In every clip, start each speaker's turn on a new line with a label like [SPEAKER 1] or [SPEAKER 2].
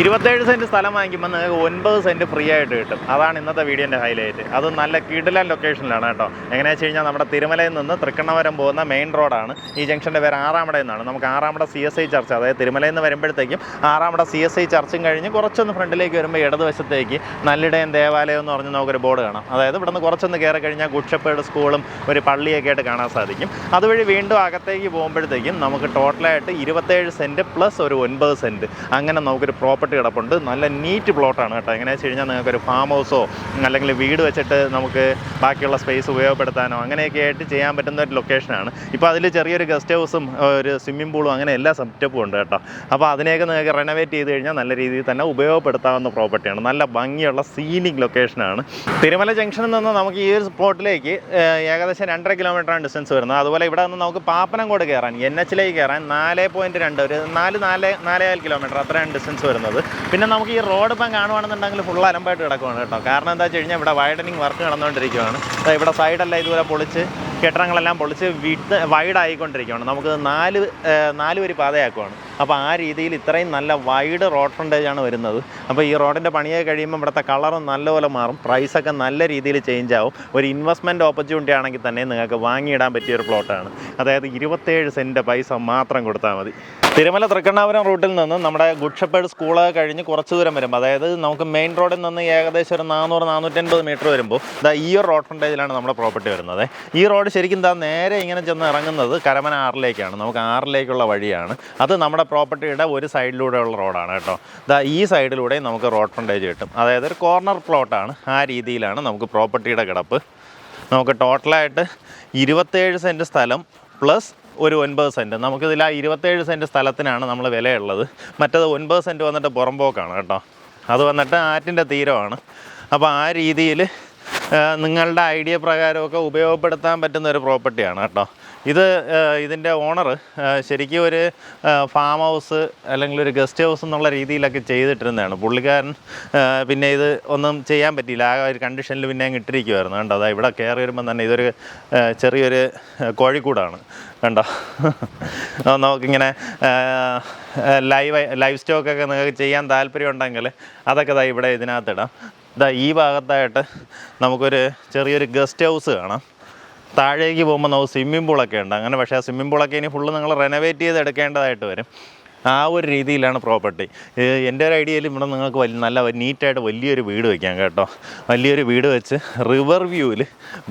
[SPEAKER 1] ഇരുപത്തേഴ് സെന്റ് സ്ഥലം വാങ്ങിക്കുമ്പോൾ നിങ്ങൾക്ക് ഒൻപത് സെന്റ് ഫ്രീ ആയിട്ട് കിട്ടും. അതാണ് ഇന്നത്തെ വീഡിയോന്റെ ഹൈലൈറ്റ് അത് നല്ല കിടിലൻ ലൊക്കേഷനിലാണ് കേട്ടോ. എങ്ങനെയാണെന്ന് വെച്ച് കഴിഞ്ഞാൽ നമ്മുടെ തിരുമലയിൽ നിന്ന് തൃക്കണ്ണവരം പോകുന്ന മെയിൻ റോഡാണ് ഈ ജംഗ്ഷന്റെ പേര് ആറാമട എന്നാണ്. നമുക്ക് Aramada C S I church അതായത് തിരുമലയിൽ നിന്ന് വരുമ്പോഴത്തേക്കും ആറാമട സി എസ് ഐ ചർച്ചും കഴിഞ്ഞ് കുറച്ചൊന്ന് ഫ്രണ്ടിലേക്ക് വരുമ്പോൾ ഇടതുവശത്തേക്ക് നല്ലിടയം ദേവാലയം എന്ന് പറഞ്ഞ് നമുക്കൊരു ബോർഡ് കാണാം. അതായത് ഇവിടെ നിന്ന് കുറച്ചൊന്ന് കയറി കഴിഞ്ഞാൽ ഗുഡ്ഷപ്പേട് സ്കൂളും ഒരു പള്ളിയൊക്കെ ആയിട്ട് കാണാൻ സാധിക്കും. അതുവഴി വീണ്ടും അകത്തേക്ക് പോകുമ്പോഴത്തേക്കും നമുക്ക് ടോട്ടലായിട്ട് ഇരുപത്തേഴ് സെന്റ് പ്ലസ് ഒരു ഒൻപത് സെന്റ് അങ്ങനെ നമുക്കൊരു പ്രോപ്പർട്ടി കിടപ്പുണ്ട്. നല്ല നീറ്റ് പ്ലോട്ടാണ് കേട്ടോ. എങ്ങനെയാണെന്ന് വെച്ച് കഴിഞ്ഞാൽ നിങ്ങൾക്കൊരു ഫാം ഹൗസോ അല്ലെങ്കിൽ വീട് വെച്ചിട്ട് നമുക്ക് ബാക്കിയുള്ള സ്പേസ് ഉപയോഗപ്പെടുത്താനോ അങ്ങനെയൊക്കെ ആയിട്ട് ചെയ്യാൻ പറ്റുന്ന ഒരു ലൊക്കേഷനാണ് ഇപ്പോൾ അതിൽ ചെറിയൊരു ഗസ്റ്റ് ഹൗസും ഒരു സ്വിമ്മിംഗ് പൂളും അങ്ങനെ എല്ലാ സെറ്റപ്പും ഉണ്ട് കേട്ടോ. അപ്പോൾ അതിനെയൊക്കെ നിങ്ങൾക്ക് റെനോവേറ്റ് ചെയ്ത് കഴിഞ്ഞാൽ നല്ല രീതിയിൽ തന്നെ ഉപയോഗപ്പെടുത്താവുന്ന പ്രോപ്പർട്ടിയാണ് നല്ല ഭംഗിയുള്ള സീനിങ് ലൊക്കേഷനാണ് തിരുമല ജംഗ്ഷനിൽ നിന്ന് നമുക്ക് ഈ ഒരു സ്പോട്ടിലേക്ക് ഏകദേശം രണ്ടര കിലോമീറ്ററാണ് ഡിസ്റ്റൻസ് വരുന്നത്. അതുപോലെ ഇവിടെ നിന്ന് നമുക്ക് പാപ്പനംകോട് കയറാൻ എൻ എച്ചിലേക്ക് കയറാൻ നാല് പോയിന്റ് രണ്ട് ഒരു നാല് നാല് നാലേകാൽ കിലോമീറ്റർ അത്രയാണ് ഡിസ്റ്റൻസ് വരുന്നത്. പിന്നെ നമുക്ക് ഈ റോഡ് ഇപ്പം കാണുവാണെന്നുണ്ടെങ്കിൽ ഫുൾ അലമ്പായിട്ട് കിടക്കുവാണ് കേട്ടോ. കാരണം എന്താ വെച്ച് കഴിഞ്ഞാൽ ഇവിടെ വൈഡനിങ് വർക്ക് നടന്നുകൊണ്ടിരിക്കുകയാണ് ഇവിടെ സൈഡെല്ലാം ഇതുപോലെ പൊളിച്ച് കെട്ടിടങ്ങളെല്ലാം പൊളിച്ച് വിട്ട് വൈഡായിക്കൊണ്ടിരിക്കുകയാണ് നമുക്ക് നാല് നാല് വരി പാതയാക്കുവാണ്. അപ്പോൾ ആ രീതിയിൽ ഇത്രയും നല്ല വൈഡ് റോഡ് ഫ്രണ്ടേജ് ആണ് വരുന്നത്. അപ്പോൾ ഈ റോഡിന്റെ പണിയൊക്കെ കഴിയുമ്പോൾ ഇവിടുത്തെ കളറും നല്ലപോലെ മാറും. പ്രൈസൊക്കെ നല്ല രീതിയിൽ ചേഞ്ച് ആവും. ഒരു ഇൻവെസ്റ്റ്മെന്റ് ഓപ്പർച്യൂണിറ്റി ആണെങ്കിൽ തന്നെ നിങ്ങൾക്ക് വാങ്ങിയിടാൻ പറ്റിയ ഒരു പ്ലോട്ടാണ് അതായത് ഇരുപത്തേഴ് സെന്റ് പൈസ മാത്രം കൊടുത്താൽ മതി. തിരുമല തൃക്കണ്ണാപുരം റൂട്ടിൽ നിന്ന് നമ്മുടെ ഗുഡ്ഷപ്പേഡ് സ്കൂൾ കഴിഞ്ഞ് കുറച്ച് ദൂരം വരുമ്പോൾ അതായത് നമുക്ക് മെയിൻ റോഡിൽ നിന്ന് ഏകദേശം ഒരു നാനൂറ് നാനൂറ്റൻപത് മീറ്റർ വരുമ്പോൾ ഇതാ ഈ ഒരു റോഡ് ഫ്രണ്ടേജിലാണ് നമ്മുടെ പ്രോപ്പർട്ടി വരുന്നത്. ഈ റോഡ് ശരിക്കും താ നേരെ ഇങ്ങനെ ചെന്ന് ഇറങ്ങുന്നത് കരമന ആറിലേക്കാണ്. നമുക്ക് ആറിലേക്കുള്ള വഴിയാണ്. അത് നമ്മുടെ പ്രോപ്പർട്ടിയുടെ ഒരു സൈഡിലൂടെയുള്ള റോഡാണ് കേട്ടോ. ദാ ഈ സൈഡിലൂടെ നമുക്ക് റോഡ് ഫ്രണ്ടേജ് കിട്ടും. അതായത് ഒരു കോർണർ പ്ലോട്ടാണ് ആ രീതിയിലാണ് നമുക്ക് പ്രോപ്പർട്ടിയുടെ കിടപ്പ്. നമുക്ക് ടോട്ടലായിട്ട് ഇരുപത്തേഴ് സെന്റ് സ്ഥലം പ്ലസ് ഒരു ഒൻപത് സെന്റ് നമുക്കിതിൽ ആ ഇരുപത്തേഴ് സെന്റ് സ്ഥലത്തിനാണ് നമ്മൾ വിലയുള്ളത്. മറ്റത് ഒൻപത് സെന്റ് വന്നിട്ട് പുറമ്പോക്കാണ് കേട്ടോ. അത് വന്നിട്ട് ആറ്റിന്റെ തീരമാണ്. അപ്പോൾ ആ രീതിയിൽ നിങ്ങളുടെ ഐഡിയ പ്രകാരമൊക്കെ ഉപയോഗപ്പെടുത്താൻ പറ്റുന്ന ഒരു പ്രോപ്പർട്ടിയാണ് കേട്ടോ. ഇത് ഇതിന്റെ ഓണർ ശരിക്കും ഒരു ഫാം ഹൗസ് അല്ലെങ്കിൽ ഒരു ഗസ്റ്റ് ഹൗസ് എന്നുള്ള രീതിയിലൊക്കെ ചെയ്തിട്ടിരുന്നതാണ്. പുള്ളിക്കാരൻ പിന്നെ ഇത് ഒന്നും ചെയ്യാൻ പറ്റിയില്ല. ആ ഒരു കണ്ടീഷനിൽ പിന്നെ അങ്ങ് ഇട്ടിരിക്കുമായിരുന്നു കണ്ടോ? അതാ ഇവിടെ കയറി വരുമ്പോൾ തന്നെ ഇതൊരു ചെറിയൊരു കോഴിക്കൂടാണ്. കണ്ടോ? നമുക്കിങ്ങനെ ലൈവ് ലൈവ് സ്റ്റോക്കൊക്കെ നിങ്ങൾക്ക് ചെയ്യാൻ താല്പര്യം ഉണ്ടെങ്കിൽ അതൊക്കെ ഇതാ ഇവിടെ ഇതിനകത്തിടാം. ഇതാ ഈ ഭാഗത്തായിട്ട് നമുക്കൊരു ചെറിയൊരു ഗസ്റ്റ് ഹൗസ് കാണാം. താഴേക്ക് പോകുമ്പോൾ നമുക്ക് സ്വിമ്മിംഗ് പൂളൊക്കെ ഉണ്ട്. അങ്ങനെ പക്ഷേ ആ സ്വിമ്മിംഗ് പൂളൊക്കെ ഇനി ഫുള്ള് നിങ്ങൾ റെനോവേറ്റ് ചെയ്ത് എടുക്കേണ്ടതായിട്ട് വരും. ആ ഒരു രീതിയിലാണ് പ്രോപ്പർട്ടി എന്റെ ഒരു ഐഡിയയിൽ ഇവിടെ നിങ്ങൾക്ക് വലിയ നല്ല നീറ്റായിട്ട് വലിയൊരു വീട് വയ്ക്കാം കേട്ടോ. വലിയൊരു വീട് വെച്ച് റിവർ വ്യൂവിൽ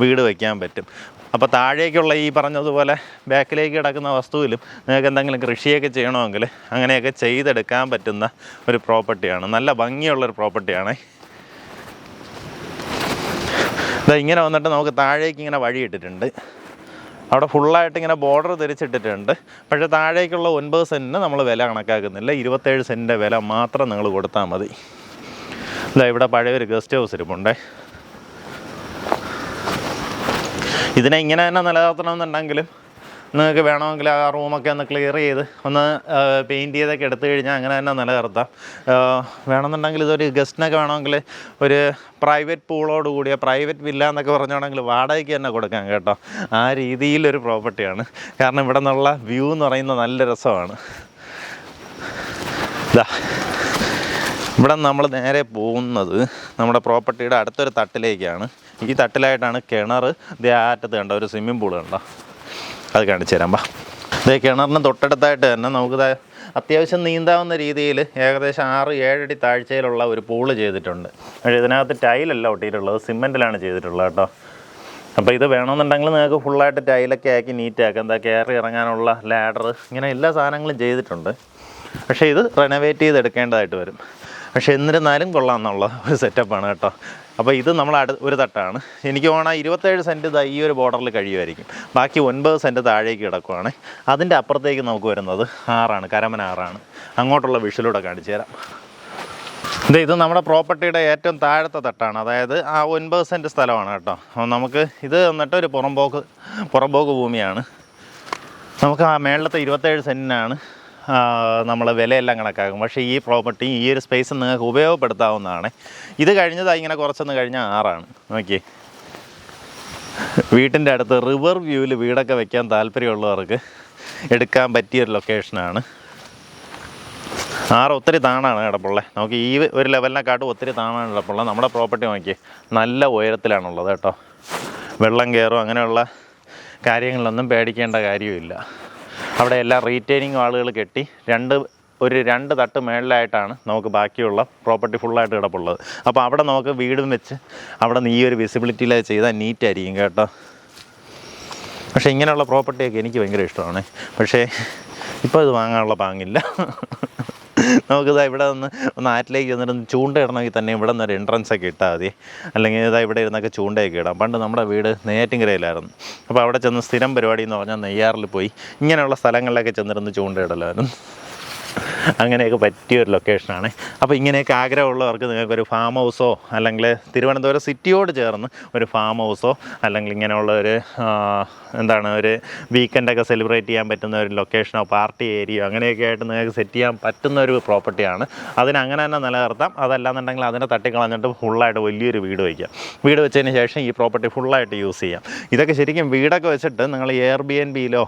[SPEAKER 1] വീട് വയ്ക്കാൻ പറ്റും. അപ്പോൾ താഴേക്കുള്ള ഈ പറഞ്ഞതുപോലെ ബാക്കിലേക്ക് കിടക്കുന്ന വസ്തുവിലും നിങ്ങൾക്ക് എന്തെങ്കിലും കൃഷിയൊക്കെ ചെയ്യണമെങ്കിൽ അങ്ങനെയൊക്കെ ചെയ്തെടുക്കാൻ പറ്റുന്ന ഒരു പ്രോപ്പർട്ടിയാണ് നല്ല ഭംഗിയുള്ളൊരു പ്രോപ്പർട്ടിയാണ് ഇതാ ഇങ്ങനെ വന്നിട്ട് നമുക്ക് താഴേക്ക് ഇങ്ങനെ വഴി ഇട്ടിട്ടുണ്ട് അവിടെ ഫുള്ളായിട്ട് ഇങ്ങനെ ബോർഡർ തിരിച്ചിട്ടിട്ടുണ്ട്. പക്ഷേ താഴേക്കുള്ള ഒൻപത് സെന്റിന് നമ്മൾ വില കണക്കാക്കുന്നില്ല. ഇരുപത്തേഴ് സെന്റിന്റെ വില മാത്രം നിങ്ങൾ കൊടുത്താൽ മതി. ഇതാ ഇവിടെ പഴയൊരു ഗസ്റ്റ് ഹൗസ് ഇരിപ്പുണ്ടേ. ഇതിനെ ഇങ്ങനെ തന്നെ നിലനിർത്തണമെന്നുണ്ടെങ്കിലും നിങ്ങൾക്ക് വേണമെങ്കിൽ ആ റൂമൊക്കെ ഒന്ന് ക്ലിയർ ചെയ്ത് ഒന്ന് പെയിന്റ് ചെയ്തൊക്കെ എടുത്തു കഴിഞ്ഞാൽ അങ്ങനെ തന്നെ നിലനിർത്താം വേണമെന്നുണ്ടെങ്കിൽ ഇതൊരു ഗസ്റ്റിനൊക്കെ വേണമെങ്കിൽ ഒരു പ്രൈവറ്റ് പൂളോട് കൂടിയ പ്രൈവറ്റ് വില്ല എന്നൊക്കെ പറഞ്ഞാണെങ്കിൽ വാടകയ്ക്ക് തന്നെ കൊടുക്കാം കേട്ടോ. ആ രീതിയിലൊരു പ്രോപ്പർട്ടിയാണ് കാരണം ഇവിടെ നിന്നുള്ള വ്യൂ എന്ന് പറയുന്നത് നല്ല രസമാണ്. ഇതാ ഇവിടെ നമ്മൾ നേരെ പോകുന്നത് നമ്മുടെ പ്രോപ്പർട്ടിയുടെ അടുത്തൊരു തട്ടിലേക്കാണ്. ഈ തട്ടിലായിട്ടാണ് കിണർ. ദേ ആറ്റത്ത് കണ്ടോ ഒരു സ്വിമ്മിംഗ് പൂൾ കണ്ടോ? അത് കാണിച്ചു തരാം ബാ ഇതേ കിണറിന് തൊട്ടടുത്തായിട്ട് തന്നെ നമുക്ക് അത്യാവശ്യം നീന്താവുന്ന രീതിയിൽ ഏകദേശം ആറ് ഏഴടി താഴ്ചയിലുള്ള ഒരു പൂൾ ചെയ്തിട്ടുണ്ട്. പക്ഷേ ഇതിനകത്ത് ടൈലല്ല ഒട്ടിയിട്ടുള്ളത് സിമെന്റിലാണ് ചെയ്തിട്ടുള്ളത് കേട്ടോ. അപ്പോൾ ഇത് വേണമെന്നുണ്ടെങ്കിൽ നിങ്ങൾക്ക് ഫുള്ളായിട്ട് ടൈലൊക്കെ ആക്കി നീറ്റാക്കാം. എന്താ കയറി ഇറങ്ങാനുള്ള ലാഡർ ഇങ്ങനെ എല്ലാ സാധനങ്ങളും ചെയ്തിട്ടുണ്ട്. പക്ഷേ ഇത് റെനോവേറ്റ് ചെയ്തെടുക്കേണ്ടതായിട്ട് വരും. പക്ഷേ എന്നിരുന്നാലും കൊള്ളാം എന്നുള്ള ഒരു സെറ്റപ്പാണ് കേട്ടോ. അപ്പോൾ ഇത് നമ്മൾ അടു ഒരു തട്ടാണ്. എനിക്ക് തോന്നുന്നത് ഇരുപത്തേഴ് സെന്റ് ഇതാ ഈ ഒരു ബോർഡറിൽ കഴിയുമായിരിക്കും. ബാക്കി ഒൻപത് സെന്റ് താഴേക്ക് കിടക്കുവാണ്. അതിന്റെ അപ്പുറത്തേക്ക് നമുക്ക് വരുന്നത് ആറാണ് കരമൻ ആറാണ്. അങ്ങോട്ടുള്ള വിഷലൂടെ കാണിച്ചു തരാം. ഇത് ഇത് നമ്മുടെ പ്രോപ്പർട്ടിയുടെ ഏറ്റവും താഴത്തെ തട്ടാണ്. അതായത് ആ ഒൻപത് സെന്റ് സ്ഥലമാണ് കേട്ടോ. നമുക്ക് ഇത് വന്നിട്ട് ഒരു പുറംപോക്ക് പുറംപോക്ക് ഭൂമിയാണ്. നമുക്ക് ആ മേളത്തെ ഇരുപത്തേഴ് സെന്റിനാണ് നമ്മൾ വിലയെല്ലാം കണക്കാക്കും. പക്ഷേ ഈ പ്രോപ്പർട്ടി ഈ ഒരു സ്പേസ് നിങ്ങൾക്ക് ഉപയോഗപ്പെടുത്താവുന്നതാണ്. ഇത് കഴിഞ്ഞത് ഇങ്ങനെ കുറച്ചൊന്ന് കഴിഞ്ഞാൽ ആറാണ്. നോക്കിയേ. വീട്ടിന്റെ അടുത്ത് റിവർ വ്യൂവിൽ വീടൊക്കെ വെക്കാൻ താല്പര്യമുള്ളവർക്ക് എടുക്കാൻ പറ്റിയൊരു ലൊക്കേഷനാണ്. ആറ് ഒത്തിരി താണാണ് കിടപ്പുള്ളത് നമുക്ക് ഈ ഒരു ലെവലിനെക്കാട്ടും ഒത്തിരി താണാണ് കിടപ്പുള്ളത് നമ്മുടെ പ്രോപ്പർട്ടി നോക്കി നല്ല ഉയരത്തിലാണുള്ളത് കേട്ടോ. വെള്ളം കയറും അങ്ങനെയുള്ള കാര്യങ്ങളിലൊന്നും പേടിക്കേണ്ട കാര്യമില്ല അവിടെ എല്ലാ റീറ്റെയിനിങ് ആളുകൾ കെട്ടി രണ്ട് ഒരു രണ്ട് തട്ട് മേളിലായിട്ടാണ് നമുക്ക് ബാക്കിയുള്ള പ്രോപ്പർട്ടി ഫുള്ളായിട്ട് കിടപ്പുള്ളത്. അപ്പോൾ അവിടെ നമുക്ക് വീടും വെച്ച് അവിടെ നിന്ന് ഈ ഒരു വിസിബിലിറ്റിയിൽ ചെയ്താൽ നീറ്റായിരിക്കും കേട്ടോ. പക്ഷേ ഇങ്ങനെയുള്ള പ്രോപ്പർട്ടിയൊക്കെ എനിക്ക് ഭയങ്കര ഇഷ്ടമാണ്. പക്ഷേ ഇപ്പോൾ ഇത് വാങ്ങാനുള്ള പാങ്ങില്ല. നമുക്കിതാ ഇവിടെ നിന്ന് ചെന്നിട്ട് ഒന്ന് ചൂണ്ട ഇടണമെങ്കിൽ തന്നെ ഇവിടെ നിന്ന് ഒരു എൻട്രൻസ് ഒക്കെ ഇട്ടാൽ മതി. അല്ലെങ്കിൽ ഇതാ ഇവിടെ ഇരുന്നൊക്കെ ചൂണ്ടയൊക്കെ ഇടാം. പണ്ട് നമ്മുടെ വീട് നെയ്യാറ്റിൻകരയിലായിരുന്നു. അപ്പോൾ അവിടെ ചെന്ന് സ്ഥിരം പരിപാടി എന്ന് പറഞ്ഞാൽ നെയ്യാറിൽ പോയി ഇങ്ങനെയുള്ള സ്ഥലങ്ങളിലൊക്കെ ചെന്നിരുന്ന് ചൂണ്ടയിടലായിരുന്നു അങ്ങനെയൊക്കെ പറ്റിയ ഒരു ലൊക്കേഷനാണ് അപ്പോൾ ഇങ്ങനെയൊക്കെ ആഗ്രഹമുള്ളവർക്ക് നിങ്ങൾക്കൊരു ഫാം ഹൗസോ അല്ലെങ്കിൽ തിരുവനന്തപുരം സിറ്റിയോട് ചേർന്ന് ഒരു ഫാം ഹൗസോ അല്ലെങ്കിൽ ഇങ്ങനെയുള്ള ഒരു എന്താണ് ഒരു വീക്കെൻഡൊക്കെ സെലിബ്രേറ്റ് ചെയ്യാൻ പറ്റുന്ന ഒരു ലൊക്കേഷനോ പാർട്ടി ഏരിയയോ അങ്ങനെയൊക്കെ ആയിട്ട് നിങ്ങൾക്ക് സെറ്റ് ചെയ്യാൻ പറ്റുന്ന ഒരു പ്രോപ്പർട്ടിയാണ് അതിന് അങ്ങനെ തന്നെ നിലനിർത്താം. അതല്ലാന്നുണ്ടെങ്കിൽ അതിനെ തട്ടിക്കളഞ്ഞിട്ട് ഫുള്ളായിട്ട് വലിയൊരു വീട് വയ്ക്കാം. വീട് വെച്ചതിന് ശേഷം ഈ പ്രോപ്പർട്ടി ഫുള്ളായിട്ട് യൂസ് ചെയ്യാം. ഇതൊക്കെ ശരിക്കും വീടൊക്കെ വെച്ചിട്ട് നിങ്ങൾ എയർ ബി എൻ ബിയിലോ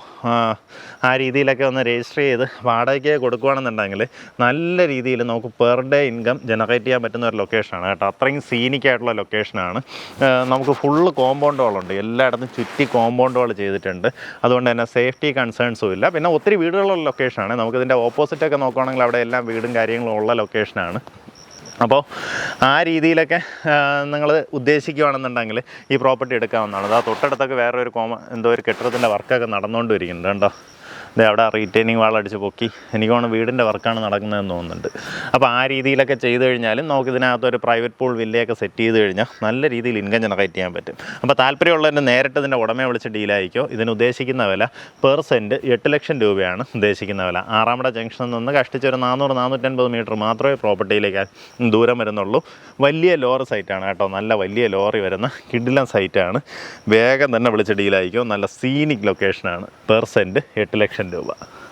[SPEAKER 1] ആ രീതിയിലൊക്കെ ഒന്ന് രജിസ്റ്റർ ചെയ്ത് വാടകയ്ക്ക് കൊടുക്കുകയാണെന്നുണ്ടെങ്കിൽ നല്ല രീതിയിൽ നമുക്ക് പെർ ഡേ ഇൻകം ജനറേറ്റ് ചെയ്യാൻ പറ്റുന്ന ഒരു ലൊക്കേഷനാണ് കേട്ടോ. അത്രയും സീനിക്കായിട്ടുള്ള ലൊക്കേഷനാണ് നമുക്ക് ഫുള്ള് കോമ്പൗണ്ട് വാളുണ്ട് എല്ലായിടത്തും ചുറ്റി കോമ്പൗണ്ട് വാൾ ചെയ്തിട്ടുണ്ട്. അതുകൊണ്ട് തന്നെ സേഫ്റ്റി കൺസേൺസും ഇല്ല. പിന്നെ ഒത്തിരി വീടുകളുള്ള ലൊക്കേഷനാണ് നമുക്കിതിന്റെ ഓപ്പോസിറ്റൊക്കെ നോക്കുകയാണെങ്കിൽ അവിടെ എല്ലാം വീടും കാര്യങ്ങളും ഉള്ള ലൊക്കേഷനാണ് അപ്പോൾ ആ രീതിയിലൊക്കെ നിങ്ങൾ ഉദ്ദേശിക്കുകയാണെന്നുണ്ടെങ്കിൽ ഈ പ്രോപ്പർട്ടി എടുക്കാവുന്നതാണ്. അതാ തൊട്ടടുത്തൊക്കെ വേറെ ഒരു കോമ എന്തോ ഒരു കെട്ടിടത്തിന്റെ വർക്കൊക്കെ നടന്നുകൊണ്ടിരിക്കുന്നുണ്ട് കേട്ടോ ദേ അവിടെ റീറ്റെയിനിങ് വാൾ അടിച്ച് പൊക്കി. എനിക്ക് തോന്നുന്നു വീടിന്റെ വർക്കാണ് നടക്കുന്നതെന്ന് തോന്നുന്നുണ്ട്. അപ്പോൾ ആ രീതിയിലൊക്കെ ചെയ്തു കഴിഞ്ഞാലും നമുക്ക് ഇതിനകത്ത് ഒരു പ്രൈവറ്റ് പൂൾ വില്ലയൊക്കെ സെറ്റ് ചെയ്ത് കഴിഞ്ഞാൽ നല്ല രീതിയിൽ ഇൻകം ജനറേറ്റ് ചെയ്യാൻ പറ്റും. അപ്പോൾ താല്പര്യമുള്ളതിന്റെ നേരിട്ട് ഇതിന്റെ ഉടമയെ വിളിച്ച് ഡീലായിരിക്കോ ഇതിന് ഉദ്ദേശിക്കുന്ന വില പെർ സെന്റ് എട്ട് ലക്ഷം രൂപയാണ് ഉദ്ദേശിക്കുന്ന വില. ആറാമട ജംഗ്ഷനിൽ നിന്ന് കഷ്ടിച്ച് ഒരു നാനൂറ് നാനൂറ്റൻപത് മീറ്റർ മാത്രമേ പ്രോപ്പർട്ടിയിലേക്ക് ദൂരം വരുന്നുള്ളൂ. വലിയ ലോറി സൈറ്റാണ് കേട്ടോ. നല്ല വലിയ ലോറി വരുന്ന കിഡിലൻ സൈറ്റാണ് വേഗം തന്നെ വിളിച്ച് ഡീലായിരിക്കും നല്ല സീനിക് ലൊക്കേഷനാണ് പെർ സെന്റ് എട്ട് ലക്ഷം 你吧。